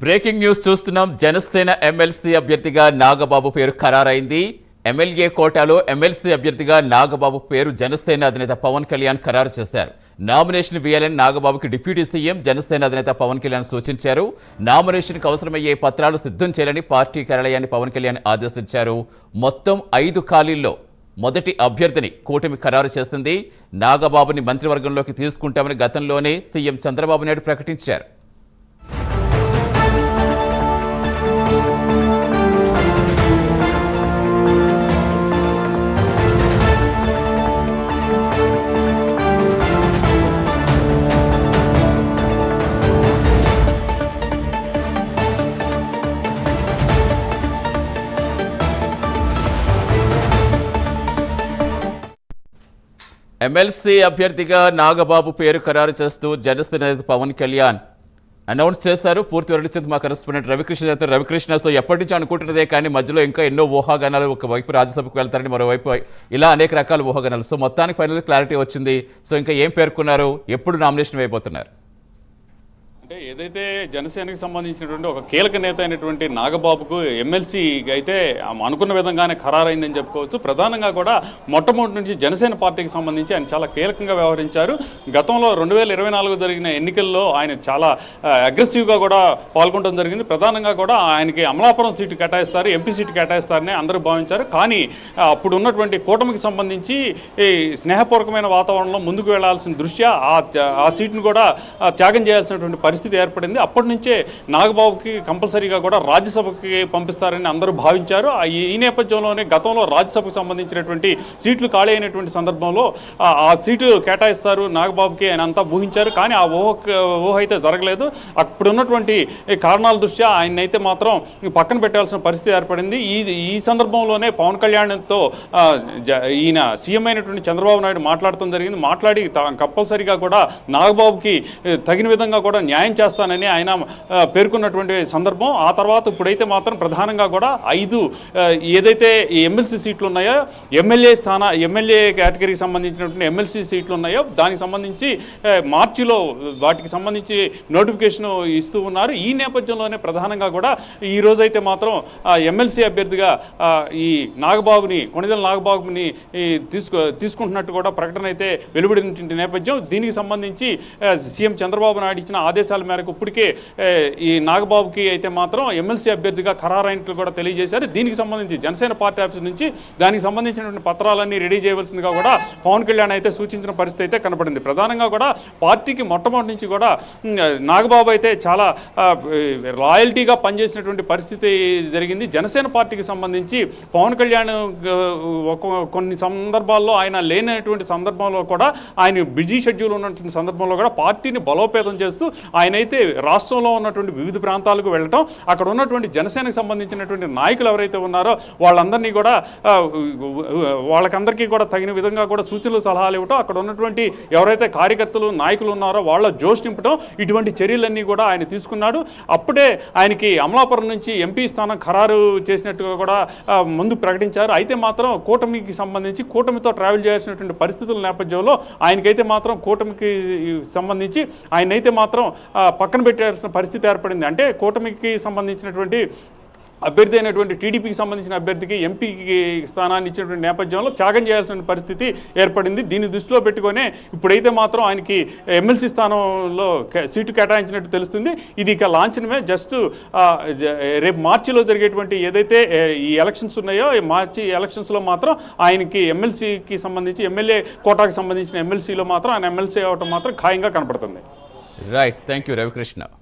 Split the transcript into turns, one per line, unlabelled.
Breaking news చూస్తున్నాం. Janasena MLC అభ్యర్థిగా నాగబాబు పేరు ఖరారైంది. ఎమ్మెల్యే కోటాలో ఎమ్మెల్సీ అభ్యర్థిగా నాగబాబు పేరు జనసేన అధినేత పవన్ కళ్యాణ్ ఖరారు చేశారు. నామినేషన్ వేయాలని నాగబాబుకి డిప్యూటీ సీఎం జనసేన అధినేత పవన్ కళ్యాణ్ సూచించారు. నామినేషన్కి అవసరమయ్యే పత్రాలు సిద్ధం చేయాలని పార్టీ కార్యాలయాన్ని పవన్ కళ్యాణ్ ఆదేశించారు. మొత్తం ఐదు ఖాళీల్లో మొదటి అభ్యర్థిని కూటమి ఖరారు చేసింది. నాగబాబుని మంత్రివర్గంలోకి తీసుకుంటామని గతంలోనే సీఎం చంద్రబాబు నాయుడు ప్రకటించారు. ఎమ్మెల్సీ అభ్యర్థిగా నాగబాబు పేరు ఖరారు చేస్తూ జనసేన నేత పవన్ కళ్యాణ్ అనౌన్స్ చేశారు. పూర్తి వివరించింది మా కరెస్పాండెంట్ రవికృష్ణ అయితే రవికృష్ణ సో ఎప్పటి నుంచి అనుకుంటున్నదే కానీ మధ్యలో ఇంకా ఎన్నో ఊహాగానాలు ఒకవైపు రాజ్యసభకు వెళ్తారని మరోవైపు ఇలా అనేక రకాల ఊహాగానాలు. సో మొత్తానికి ఫైనల్ క్లారిటీ వచ్చింది. సో ఇంకా ఏం పేర్కొన్నారు? ఎప్పుడు నామినేషన్ వేయబోతున్నారు?
అంటే ఏదైతే జనసేనకి సంబంధించినటువంటి ఒక కీలక నేత అయినటువంటి నాగబాబుకు ఎమ్మెల్సీకి అయితే అనుకున్న విధంగానే ఖరారైందని చెప్పుకోవచ్చు. ప్రధానంగా కూడా మొట్టమొదటి నుంచి జనసేన పార్టీకి సంబంధించి ఆయన చాలా కీలకంగా వ్యవహరించారు. గతంలో రెండు వేల ఇరవై నాలుగు జరిగిన ఎన్నికల్లో ఆయన చాలా అగ్రెసివ్గా కూడా పాల్గొనడం జరిగింది. ప్రధానంగా కూడా ఆయనకి అమలాపురం సీటు కేటాయిస్తారు ఎంపీ సీటు కేటాయిస్తారని అందరూ భావించారు. కానీ అప్పుడు ఉన్నటువంటి కూటమికి సంబంధించి ఈ స్నేహపూర్వకమైన వాతావరణంలో ముందుకు వెళ్ళాల్సిన దృష్ట్యా ఆ ఆ సీటును కూడా త్యాగం చేయాల్సినటువంటి పరిస్థితి పరిస్థితి ఏర్పడింది. అప్పటి నుంచే నాగబాబుకి కంపల్సరీగా కూడా రాజ్యసభకి పంపిస్తారని అందరూ భావించారు. ఆ ఈ నేపథ్యంలోనే గతంలో రాజ్యసభకు సంబంధించినటువంటి సీట్లు ఖాళీ అయినటువంటి సందర్భంలో ఆ సీటు కేటాయిస్తారు నాగబాబుకి ఆయన అంతా ఊహించారు. కానీ ఆ ఊహ ఊహ అయితే జరగలేదు. అప్పుడు ఉన్నటువంటి కారణాల దృష్ట్యా ఆయన అయితే మాత్రం పక్కన పెట్టాల్సిన పరిస్థితి ఏర్పడింది. ఈ ఈ సందర్భంలోనే పవన్ కళ్యాణ్తో ఈయన సీఎం అయినటువంటి చంద్రబాబు నాయుడు మాట్లాడటం జరిగింది. మాట్లాడి కంపల్సరీగా కూడా నాగబాబుకి తగిన విధంగా కూడా న్యాయం చేస్తానని ఆయన పేర్కొన్నటువంటి సందర్భం. ఆ తర్వాత ఇప్పుడైతే మాత్రం ప్రధానంగా కూడా ఐదు ఏదైతే ఈ ఎమ్మెల్సీ సీట్లు ఉన్నాయో ఎమ్మెల్యే స్థాన ఎమ్మెల్యే కేటగిరీకి సంబంధించినటువంటి ఎమ్మెల్సీ సీట్లు ఉన్నాయో దానికి సంబంధించి మార్చిలో వాటికి సంబంధించి నోటిఫికేషన్ ఇస్తూ ఉన్నారు. ఈ నేపథ్యంలోనే ప్రధానంగా కూడా ఈ రోజైతే మాత్రం ఎమ్మెల్సీ అభ్యర్థిగా ఈ నాగబాబుని కొణిదెల నాగబాబుని తీసుకు తీసుకుంటున్నట్టు కూడా ప్రకటన అయితే వెలువడిన నేపథ్యం. దీనికి సంబంధించి సీఎం చంద్రబాబు నాయుడు ఇచ్చిన ఆదేశాల మేరకు ఇప్పటికే ఈ నాగబాబుకి అయితే మాత్రం ఎమ్మెల్సీ అభ్యర్థిగా ఖరారైనట్లు కూడా తెలియజేశారు. దీనికి సంబంధించి జనసేన పార్టీ ఆఫీస్ నుంచి దానికి సంబంధించినటువంటి పత్రాలన్నీ రెడీ చేయవలసిందిగా కూడా పవన్ కళ్యాణ్ అయితే సూచించిన పరిస్థితి అయితే కనపడింది. ప్రధానంగా కూడా పార్టీకి మొట్టమొదటి నుంచి కూడా నాగబాబు అయితే చాలా రాయల్టీగా పనిచేసినటువంటి పరిస్థితి జరిగింది. జనసేన పార్టీకి సంబంధించి పవన్ కళ్యాణ్ ఒక కొన్ని సందర్భాల్లో ఆయన లేనటువంటి సందర్భంలో కూడా ఆయన బిజీ షెడ్యూల్ ఉన్నటువంటి సందర్భంలో కూడా పార్టీని బలోపేతం చేస్తూ ఆ అయితే రాష్ట్రంలో ఉన్నటువంటి వివిధ ప్రాంతాలకు వెళ్ళటం అక్కడ ఉన్నటువంటి జనసేనకు సంబంధించినటువంటి నాయకులు ఎవరైతే ఉన్నారో వాళ్ళందరినీ కూడా వాళ్ళకందరికీ కూడా తగిన విధంగా కూడా సూచనలు సలహాలు ఇవ్వటం అక్కడ ఉన్నటువంటి ఎవరైతే కార్యకర్తలు నాయకులు ఉన్నారో వాళ్ళ జోష్ నింపటం ఇటువంటి చర్యలన్నీ కూడా ఆయన తీసుకున్నాడు. అప్పుడే ఆయనకి అమలాపురం నుంచి ఎంపీ స్థానం ఖరారు చేసినట్టుగా కూడా ముందు ప్రకటించారు. అయితే మాత్రం కూటమికి సంబంధించి కూటమితో ట్రావెల్ చేయాల్సినటువంటి పరిస్థితుల నేపథ్యంలో ఆయనకైతే మాత్రం కూటమికి సంబంధించి ఆయనైతే మాత్రం పక్కన పెట్టాల్సిన పరిస్థితి ఏర్పడింది. అంటే కూటమికి సంబంధించినటువంటి అభ్యర్థి అయినటువంటి టీడీపీకి సంబంధించిన అభ్యర్థికి ఎంపీకి స్థానాన్ని ఇచ్చినటువంటి నేపథ్యంలో త్యాగం చేయాల్సిన పరిస్థితి ఏర్పడింది. దీన్ని దృష్టిలో పెట్టుకొని ఇప్పుడైతే మాత్రం ఆయనకి ఎమ్మెల్సీ స్థానంలో కే- సీటు కేటాయించినట్టు తెలుస్తుంది. ఇది ఇక లాంఛనమే. జస్ట్ రేపు మార్చిలో జరిగేటువంటి ఏదైతే ఈ ఎలక్షన్స్ ఉన్నాయో ఈ మార్చి ఎలక్షన్స్లో మాత్రం ఆయనకి ఎమ్మెల్సీకి సంబంధించి ఎమ్మెల్యే కోటాకి సంబంధించిన ఎమ్మెల్సీలో మాత్రం ఆయన ఎమ్మెల్సీ అవ్వటం మాత్రం ఖాయంగా కనపడుతుంది.
Right. Thank you, Rev. Krishna.